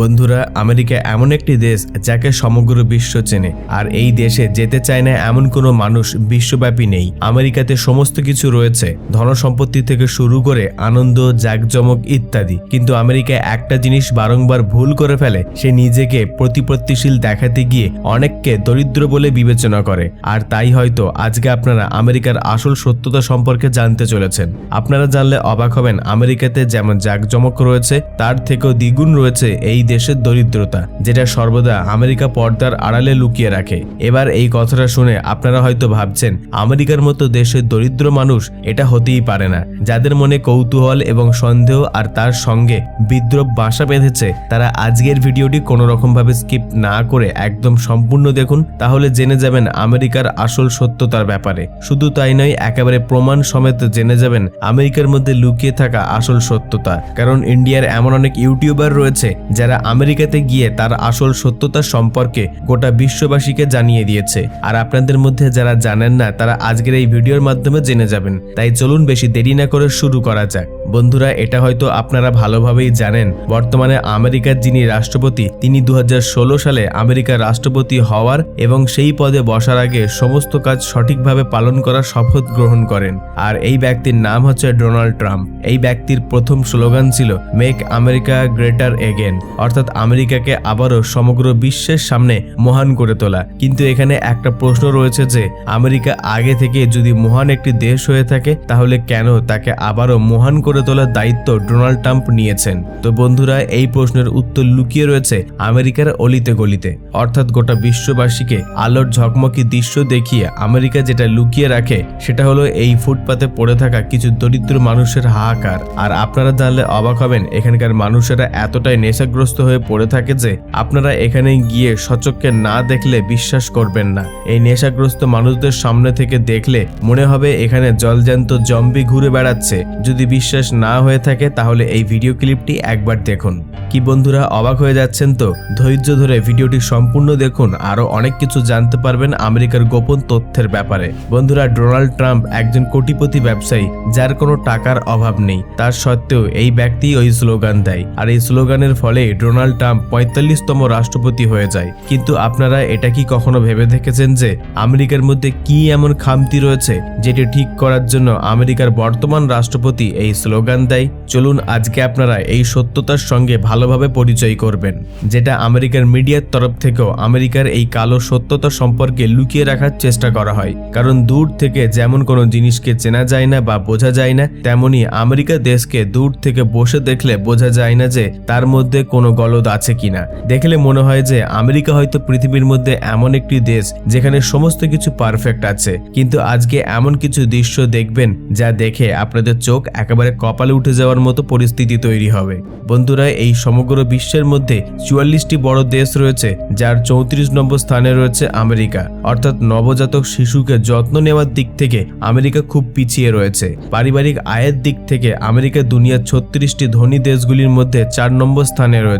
বন্ধুরা, আমেরিকা এমন একটি দেশ যাকে সমগ্র বিশ্ব চেনে, আর এই দেশে যেতে চায় না এমন কোনো মানুষ বিশ্বব্যাপী নেই। আমেরিকাতে সমস্ত কিছু রয়েছে, ধনসম্পত্তি থেকে শুরু করে আনন্দ, জাকজমক ইত্যাদি। কিন্তু আমেরিকায় একটা জিনিস বারংবার ভুল করে ফেলে, সে নিজেকে প্রতিপত্তিশীল দেখাতে গিয়ে অনেককে দরিদ্র বলে বিবেচনা করে। আর তাই হয়তো আজকে আপনারা আমেরিকার আসল সত্যতা সম্পর্কে জানতে চলেছেন। আপনারা জানলে অবাক হবেন, আমেরিকাতে যেমন জাকজমক রয়েছে, তার থেকেও দ্বিগুণ রয়েছে এই দেশের দরিদ্রতা, যেটা সর্বদা আমেরিকা পর্দার আড়ালে লুকিয়ে রাখে। এবার এই কথাটা শুনে আপনারা হয়তো ভাবছেন, আমেরিকার মতো দেশের দরিদ্র মানুষ এটা হতেই পারে না। যাদের মনে কৌতূহল এবং সন্দেহ আর তার সঙ্গে বিদ্রোপ বাসা বেঁধেছে, তারা আজকের ভিডিওটি কোনো রকমভাবে স্কিপ না করে একদম সম্পূর্ণ দেখুন, তাহলে জেনে যাবেন আমেরিকার আসল সত্যতার ব্যাপারে। শুধু তাই নয়, একেবারে প্রমাণ সমেত জেনে যাবেন আমেরিকার মধ্যে লুকিয়ে থাকা আসল সত্যতা। কারণ ইন্ডিয়ার এমন অনেক ইউটিউবার রয়েছে, যারা আমেরিকাতে গিয়ে তার আসল সত্যতা সম্পর্কে গোটা বিশ্ববাসীকে জানিয়ে দিয়েছে। আর আপনাদের মধ্যে যারা জানেন না, তারা আজকের এই ভিডিওর মাধ্যমে জেনে যাবেন। তাই চলুন বেশি দেরি না করে শুরু করা যাক। বন্ধুরা, এটা হয়তো আপনারা ভালোভাবেই জানেন, বর্তমানে আমেরিকার যিনি রাষ্ট্রপতি, তিনি দুহাজার ষোলো সালে আমেরিকার রাষ্ট্রপতি হওয়ার এবং সেই পদে বসার আগে সমস্ত কাজ সঠিকভাবে পালন করার শপথ গ্রহণ করেন। আর এই ব্যক্তির নাম হচ্ছে ডোনাল্ড ট্রাম্প। এই ব্যক্তির প্রথম স্লোগান ছিল, মেক আমেরিকা গ্রেটার এগেন। অর্থাৎ আমেরিকাকে আবারও সমগ্র বিশ্বের সামনে মহান করে তোলা। কিন্তু এখানে একটা প্রশ্ন রয়েছে যে, আমেরিকা আগে থেকে যদি মহান একটি দেশ হয়ে থাকে, তাহলে কেন তাকে আবারও মহান করে তোলার দায়িত্ব ডোনাল্ড ট্রাম্প নিয়েছেন? তো বন্ধুরা, এই প্রশ্নের উত্তর লুকিয়ে রয়েছে আমেরিকার অলিতে গলিতে। অর্থাৎ গোটা বিশ্ববাসীকে আলোর ঝকমকি দৃশ্য দেখিয়ে আমেরিকা যেটা লুকিয়ে রাখে, সেটা হলো এই ফুটপাতে পড়ে থাকা কিছু দরিদ্র মানুষের হাহাকার। আর আপনারা জানলে অবাক হবেন, এখানকার মানুষেরা এতটাই নেশাগ্রস্ত হয়ে পড়ে থাকে যে আপনারা এখানে গিয়ে সচক্ষে না দেখলে বিশ্বাস করবেন না। এই নেশাগ্রস্ত মানুষদের সামনে থেকে দেখলে মনে হবে এখানে জলজ্যান্ত জম্বি ঘুরে বেড়াচ্ছে। যদি বিশ্বাস না হয়ে থাকে, তাহলে এই ভিডিও ক্লিপটি একবার দেখুন। কি বন্ধুরা, অবাক হয়ে যাচ্ছেন তো? ধৈর্য ধরে ভিডিওটি সম্পূর্ণ দেখুন আরও অনেক কিছু জানতে পারবেন আমেরিকার গোপন তথ্যের ব্যাপারে। বন্ধুরা, ডোনাল্ড ট্রাম্প একজন কোটিপতি ব্যবসায়ী, যার কোনো টাকার অভাব নেই। তার সত্ত্বেও এই ব্যক্তি ওই স্লোগান দেয়। আর এই স্লোগানের ফলে ডোনাল্ড ট্রাম্প পঁয়তাল্লিশতম রাষ্ট্রপতি হয়ে যায়। কিন্তু আপনারা এটা কি কখনো ভেবে দেখেছেন যে আমেরিকার মধ্যে কি এমন খামতি রয়েছে যেটি ঠিক করার জন্য আমেরিকার বর্তমান রাষ্ট্রপতি এই স্লোগান দেয়? চলুন আজকে আপনারা এই সত্যতার সঙ্গে ভালোভাবে পরিচয় করবেন, যেটা আমেরিকার মিডিয়ার তরফ থেকেও আমেরিকার এই কালো সত্যতা সম্পর্কে লুকিয়ে রাখার চেষ্টা করা হয়। কারণ দূর থেকে যেমন কোনো জিনিসকে চেনা যায় না বা বোঝা যায় না, তেমনি আমেরিকা দেশকে দূর থেকে বসে দেখলে বোঝা যায় না যে তার মধ্যে কোনো গলদ আছে কিনা। দেখলে মনে হয় যে আমেরিকা হয়তো পৃথিবীর মধ্যে এমন একটি দেশ যেখানে সমস্ত কিছু পারফেক্ট আছে। কিন্তু আজকে এমন কিছু দৃশ্য দেখবেন যা দেখে আপনাদের চোখ একেবারে কপালে উঠে যাওয়ার মতো পরিস্থিতি তৈরি হবে। বন্ধুরা, এই সমগ্র বিশ্বের মধ্যে চুয়াল্লিশটি বড় দেশ রয়েছে, যার চৌত্রিশ নম্বর স্থানে রয়েছে আমেরিকা। অর্থাৎ নবজাতক শিশুকে যত্ন নেওয়ার দিক থেকে আমেরিকা খুব পিছিয়ে রয়েছে। পারিবারিক আয়ের দিক থেকে আমেরিকা দুনিয়ার ছত্রিশটি ধনী দেশগুলির মধ্যে চার নম্বর স্থানে রয়েছে।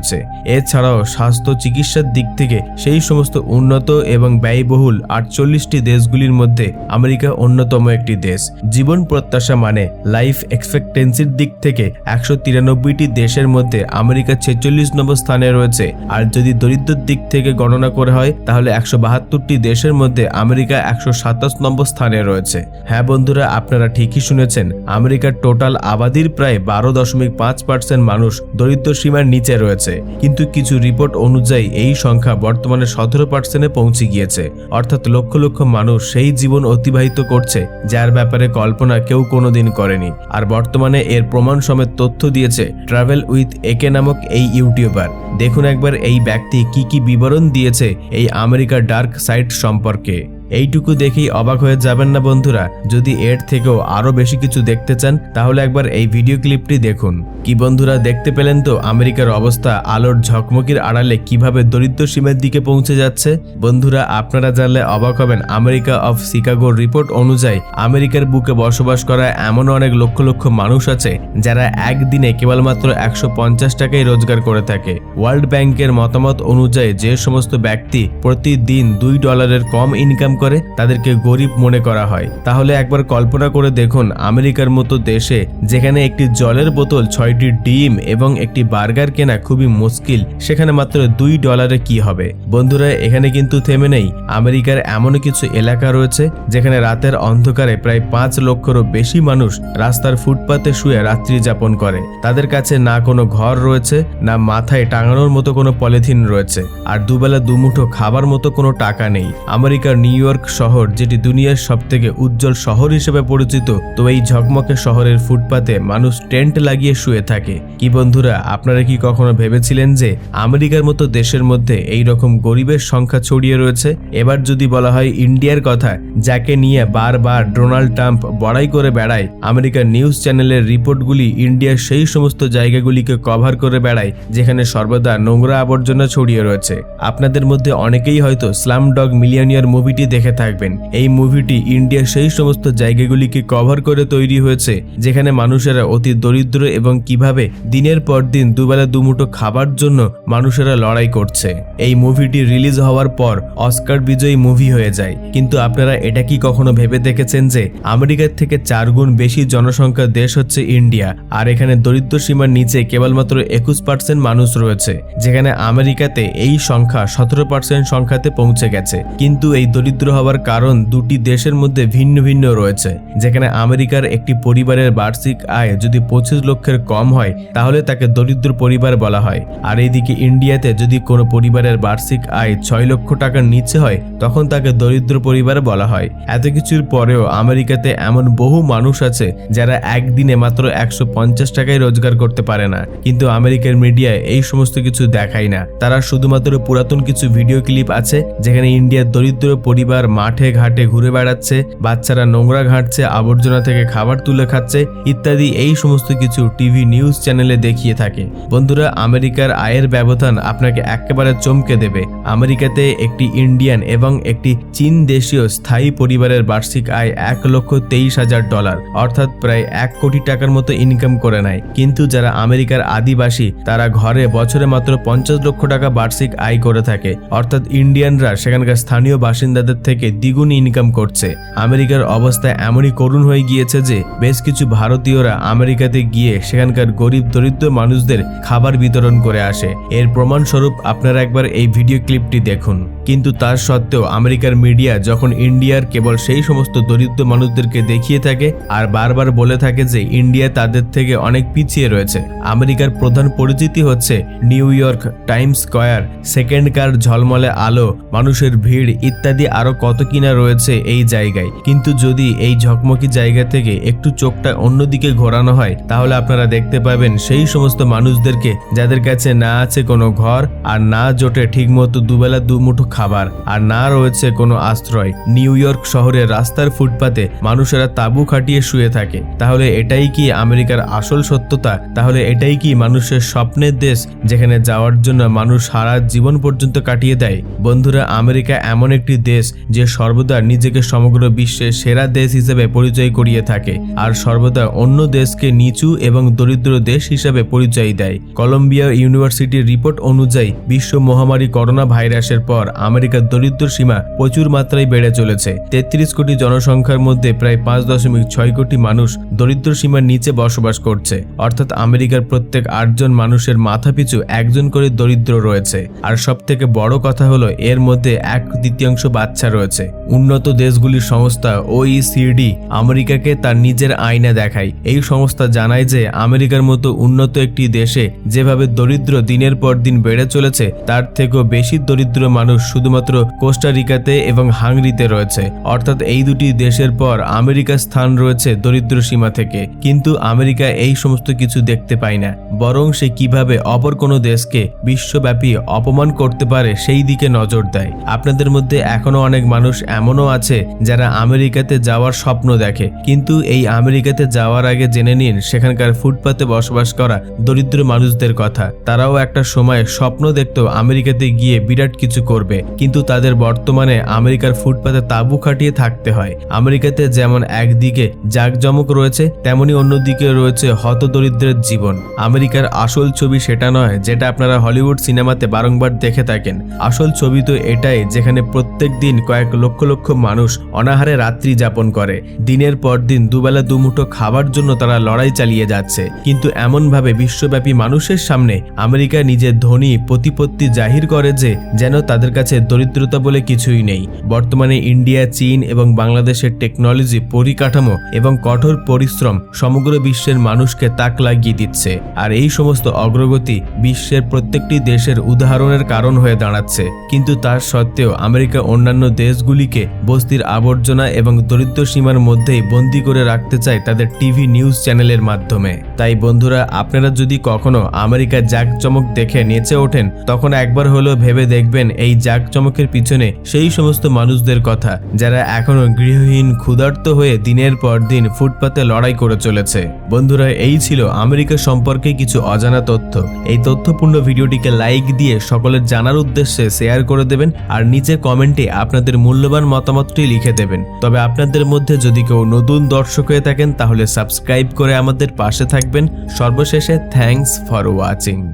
এছাড়াও স্বাস্থ্য চিকিৎসার দিক থেকে সেই সমস্ত উন্নত এবং ব্যয়বহুল আটচল্লিশটি দেশগুলির মধ্যে আমেরিকা অন্যতম একটি দেশ। জীবন প্রত্যাশা মানে লাইফ এক্সপেক্টেন্সির দিক থেকে একশো তিরানব্বইটি দেশের মধ্যে আমেরিকা ছেচল্লিশ নম্বর স্থানে রয়েছে। আর যদি দরিদ্রের দিক থেকে গণনা করা হয়, তাহলে একশো বাহাত্তরটি দেশের মধ্যে আমেরিকা একশো সাতাশ নম্বর স্থানে রয়েছে। হ্যাঁ বন্ধুরা, আপনারা ঠিকই শুনেছেন, আমেরিকার টোটাল আবাদির প্রায় বারো দশমিক পাঁচ পার্সেন্ট মানুষ দরিদ্র সীমার নিচে রয়েছে। কিন্তু কিছু রিপোর্ট অনুযায়ী এই সংখ্যা বর্তমানে সতেরো পার্সেন্টে পৌঁছে গিয়েছে। অর্থাৎ লক্ষ লক্ষ মানুষ সেই জীবন অতিবাহিত করছে, যার ব্যাপারে কল্পনা কেউ কোনোদিন করেনি। আর বর্তমানে এর প্রমাণ সমেত তথ্য দিয়েছে ট্রাভেল উইথ একে নামক এই ইউটিউবার দেখুন একবার এই ব্যক্তি কি কি বিবরণ দিয়েছে এই আমেরিকার ডার্ক সাইট সম্পর্কে। এইটুকু দেখেই অবাক হয়ে যাবেন না বন্ধুরা। যদি এর থেকেও আরও বেশি কিছু দেখতে চান, তাহলে একবার এই ভিডিও ক্লিপটি দেখুন। কি বন্ধুরা, দেখতে পেলেন তো আমেরিকার অবস্থা, আলোর ঝকমকির আড়ালে কীভাবে দরিদ্র সীমের দিকে পৌঁছে যাচ্ছে? বন্ধুরা, আপনারা জানলে অবাক হবেন, আমেরিকা অফ শিকাগোর রিপোর্ট অনুযায়ী আমেরিকার বুকে বসবাস করা এমন অনেক লক্ষ লক্ষ মানুষ আছে, যারা একদিনে কেবলমাত্র একশো পঞ্চাশ টাকাই রোজগার করে থাকে। ওয়ার্ল্ড ব্যাংকের মতামত অনুযায়ী যে সমস্ত ব্যক্তি প্রতিদিন দুই ডলারের কম ইনকাম করে তাদেরকে গরিব মনে করা হয়। তাহলে একবার কল্পনা করে দেখুন, আমেরিকার মতো দেশে যেখানে একটি জলের বোতল, ছয়টি ডিম এবং একটি বার্গার কেনা খুবই মুশকিল, সেখানে মাত্র দুই ডলারে কি হবে? বন্ধুরা, এখানে কিন্তু থেমে নেই। আমেরিকার এমন কিছু এলাকা রয়েছে যেখানে রাতের অন্ধকারে প্রায় পাঁচ লক্ষেরও বেশি মানুষ রাস্তার ফুটপাতে শুয়ে রাত্রি যাপন করে। তাদের কাছে না কোনো ঘর রয়েছে, না মাথায় টাঙানোর মতো কোনো পলিথিন রয়েছে, আর দুবেলা দুমুঠো খাবার মতো কোনো টাকা নেই। আমেরিকার নিউ ইয়র্ক শহর, যেটি দুনিয়ার সব থেকে উজ্জ্বল শহর হিসেবে পরিচিত, তো এই ঝকমকে শহরের ফুটপাতে মানুষ টেন্ট লাগিয়ে শুয়ে থাকে। কি বন্ধুরা, আপনারা কি কখনো ভেবেছিলেন যে আমেরিকার মতো দেশের মধ্যে এই রকম গরিবের সংখ্যা ছড়িয়ে রয়েছে? এবার যদি বলা হয় ইন্ডিয়ার কথা, যাকে নিয়ে বারবার ডোনাল্ড ট্রাম্প বড়াই করে বেড়ায়, আমেরিকার নিউজ চ্যানেলের রিপোর্টগুলি ইন্ডিয়ার সেই সমস্ত জায়গাগুলিকে কভার করে বেড়ায়, যেখানে সর্বদা নোংরা আবর্জনা ছড়িয়ে রয়েছে। আপনাদের মধ্যে অনেকেই হয়তো স্লাম ডগ মিলিয়নিয়ার মুভিটি দেখে থাকবেন। এই মুভিটি ইন্ডিয়ার সেই সমস্ত জায়গাগুলিকে কভার করে তৈরি হয়েছে, যেখানে মানুষেরা অতি দরিদ্র এবং কীভাবে দিনের পর দিন দুবেলা দুমুঠো খাবার জন্য মানুষেরা লড়াই করছে। এই মুভিটি রিলিজ হওয়ার পর অস্কার বিজয়ী মুভি হয়ে যায়। কিন্তু আপনারা এটা কি কখনো ভেবে দেখেছেন যে আমেরিকার থেকে চার গুণ বেশি জনসংখ্যার দেশ হচ্ছে ইন্ডিয়া, আর এখানে দরিদ্র সীমার নিচে কেবলমাত্র একুশ পার্সেন্ট মানুষ রয়েছে, যেখানে আমেরিকাতে এই সংখ্যা সতেরো পার্সেন্ট সংখ্যাতে পৌঁছে গেছে। কিন্তু এই দরিদ্র হওয়ার কারণ দুটি দেশের মধ্যে ভিন্ন ভিন্ন রয়েছে, যেখানে আমেরিকার একটি পরিবারের বার্ষিক আয় যদি পঁচিশ লক্ষের কম হয়, তাহলে তাকে দরিদ্র পরিবার বলা হয়। আর এইদিকে ইন্ডিয়াতে যদি কোনো পরিবারের বার্ষিক আয় ছয় লক্ষ টাকার নিচে হয়, তখন তাকে দরিদ্র পরিবার বলা হয়। এত কিছুর পরেও আমেরিকাতে এমন বহু মানুষ আছে, যারা একদিনে মাত্র একশো পঞ্চাশ টাকায় রোজগার করতে পারে না। কিন্তু আমেরিকার মিডিয়ায় এই সমস্ত কিছু দেখায় না। তারা শুধুমাত্র পুরাতন কিছু ভিডিও ক্লিপ আছে, যেখানে ইন্ডিয়ার দরিদ্র পরিবার মাঠে ঘাটে ঘুরে বেড়াচ্ছে, বাচ্চারা নোংরা ঘাটছে, আবর্জনা থেকে খাবার তুলে খাচ্ছে ইত্যাদি এই সমস্ত কিছু টিভি নিউজ চ্যানেলে দেখিয়ে থাকে। বন্ধুরা, আমেরিকার আয়ের ব্যবধান আপনাকে একেবারে চমকে দেবে। আমেরিকাতে একটি ইন্ডিয়ান এবং একটি চীন দেশীয় স্থায়ী পরিবারের বার্ষিক আয় এক লক্ষ তেইশ হাজার ডলার, অর্থাৎ প্রায় এক কোটি টাকার মতো ইনকাম করে নেয়। কিন্তু যারা আমেরিকার আদিবাসী, তারা ঘরে বছরে মাত্র পঞ্চাশ লক্ষ টাকা বার্ষিক আয় করে থাকে। অর্থাৎ ইন্ডিয়ানরা সেখানকার স্থানীয় বাসিন্দাদের থেকে দ্বিগুণ ইনকাম করছে। আমেরিকার অবস্থা এমনই করুণ হয়ে গিয়েছে যে, বেশ কিছু ভারতীয়রা আমেরিকাতে গিয়ে সেখানকার গরিব দরিদ্র মানুষদের খাবার বিতরণ করে আসে। এর প্রমাণস্বরূপ আপনারা একবার এই ভিডিও ক্লিপটি দেখুন। কিন্তু তার সত্ত্বেও আমেরিকার মিডিয়া যখন ইন্ডিয়ার কেবল সেই সমস্ত দরিদ্র মানুষদেরকে দেখিয়ে থাকে আর বারবার বলে থাকে যে, ইন্ডিয়া তাদের থেকে অনেক পিছিয়ে রয়েছে। আমেরিকার প্রধান পরিচিতি হচ্ছে New York Time Square second কার ঝলমলে আলো, মানুষের ভিড় ইত্যাদি আরও কত কিনা রয়েছে এই জায়গায়। কিন্তু যদি এই ঝকমকি জায়গা থেকে একটু চোখটা অন্যদিকে ঘোরানো হয়, তাহলে আপনারা দেখতে পাবেন সেই সমস্ত মানুষদেরকে যাদের কাছে না আছে কোনো ঘর আর না জোটে ঠিকমতো দুবেলা দুমুঠো খাবার আর না রয়েছে কোনো আশ্রয়। নিউ ইয়র্ক শহরের রাস্তার ফুটপাতে মানুষেরা তাঁবু খাটিয়ে শুয়ে থাকে। তাহলে এটাই কি আমেরিকার আসল সত্যতা? তাহলে এটাই কি মানুষের স্বপ্নের দেশ যেখানে যাওয়ার জন্য মানুষ সারা জীবন পর্যন্ত কাটিয়ে দেয়? বন্ধুরা, আমেরিকা এমন একটি দেশ যে সর্বদা নিজেকে সমগ্র বিশ্বের সেরা দেশ হিসেবে পরিচয় করিয়ে থাকে আর সর্বদা অন্য দেশকে নিচু এবং দরিদ্র দেশ হিসেবে পরিচয় দেয়। কলম্বিয়া ইউনিভার্সিটির রিপোর্ট অনুযায়ী, বিশ্ব মহামারী করোনা ভাইরাসের পর আমেরিকার দরিদ্র সীমা প্রচুর মাত্রায় বেড়ে চলেছে। তেত্রিশ কোটি জনসংখ্যার মধ্যে প্রায় পাঁচ দশমিক ছয় কোটি মানুষ দরিদ্র সীমার নিচে বসবাস করছে। অর্থাৎ আমেরিকার প্রত্যেক আটজন মানুষের মাথাপিছু একজন করে দরিদ্র রয়েছে। আর সব থেকে বড় কথা হলো, এর মধ্যে এক তৃতীয়াংশ বাচ্চা রয়েছে। উন্নত দেশগুলির সংস্থা ওইসিডি আমেরিকাকে তার নিজের আয়না দেখায়। এই সংস্থা জানায় যে, আমেরিকার মতো উন্নত একটি দেশে যেভাবে দরিদ্র দিনের পর দিন বেড়ে চলেছে, তার থেকেও বেশি দরিদ্র মানুষ শুধুমাত্র কোস্টারিকাতে এবং হাঙ্গরিতে রয়েছে। অর্থাৎ এই দুটি দেশের পর আমেরিকার স্থান রয়েছে দরিদ্র সীমা থেকে। কিন্তু আমেরিকা এই সমস্ত কিছু দেখতে পায় না। বরং সে কীভাবে অপর কোনো দেশকে বিশ্বব্যাপী অপমান করতে পারে, সেই দিকে নজর দেয়। আপনাদের মধ্যে এখনও অনেক মানুষ এমনও আছে যারা আমেরিকাতে যাওয়ার স্বপ্ন দেখে। কিন্তু এই আমেরিকাতে যাওয়ার আগে জেনে নিন, সেখানকার ফুটপাতে বসবাস করা দরিদ্র মানুষদের কথা। তারাও একটা সময় স্বপ্ন দেখতো আমেরিকাতে গিয়ে বিরাট কিছু করবে। কিন্তু তাদের বর্তমানে আমেরিকার ফুটপাতে তাঁবু খাটিয়ে থাকতে হয়। আমেরিকাতে যেমন একদিকে জাঁকজমক রয়েছে, তেমনি অন্যদিকে রয়েছে হতদরিদ্রের জীবন। আমেরিকার আসল ছবি সেটা নয়, যেটা আপনারা হলিউড সিনেমাতে বারংবার দেখে থাকেন। আসল ছবি তো এটাই, যেখানে প্রত্যেক দিন কয়েক লক্ষ লক্ষ মানুষ অনাহারে রাত্রি যাপন করে। দিনের পর দিন দুবেলা দুমুঠো খাবার জন্য তারা লড়াই চালিয়ে যাচ্ছে। কিন্তু এমনভাবে বিশ্বব্যাপী মানুষের সামনে আমেরিকা নিজের ধনী প্রতিপত্তি জাহির করে যে, যেন তাদের কাছে দরিদ্রতা বলে কিছুই নেই। বর্তমানে ইন্ডিয়া, চীন এবং বাংলাদেশের টেকনোলজি, পরিকাঠামো এবং কঠোর পরিশ্রম সমগ্র বিশ্বের মানুষকে তাক লাগিয়ে দিচ্ছে। আর এই সমস্ত অগ্রগতি বিশ্বের প্রত্যেকটি দেশের উদাহরণের কারণ হয়ে দাঁড়াচ্ছে। কিন্তু তার সত্ত্বেও আমেরিকা অন্যান্য দেশগুলিকে বস্তির আবর্জনা এবং দরিদ্র সীমার মধ্যেই বন্দি করে রাখতে চায় তাদের টিভি নিউজ চ্যানেলের মাধ্যমে। তাই বন্ধুরা, আপনারা যদি কখনো আমেরিকার জাঁকজমক দেখে নেচে ওঠেন, তখন একবার হলেও ভেবে দেখবেন এই জাঁকজমকের পিছনে সেই সমস্ত মানুষদের কথা, যারা এখনও গৃহহীন, ক্ষুধার্ত হয়ে দিনের পর দিন ফুটপাতে লড়াই করে চলেছে। বন্ধুরা, এই ছিল আমেরিকা সম্পর্কে কিছু অজানা তথ্য। এই তথ্যপূর্ণ ভিডিওটিকে লাইক দিয়ে সকলের জানার উদ্দেশ্যে শেয়ার করে দেবেন, আর নিচে কমেন্টে আপনাদের মূল্যবান মতামতটি লিখে দেবেন। তবে আপনাদের মধ্যে যদি কেউ নতুন দর্শক হয়ে থাকেন, তাহলে সাবস্ক্রাইব করে আমাদের পাশে থাকবেন। সর্বশেষে থ্যাংকস ফর ওয়াচিং।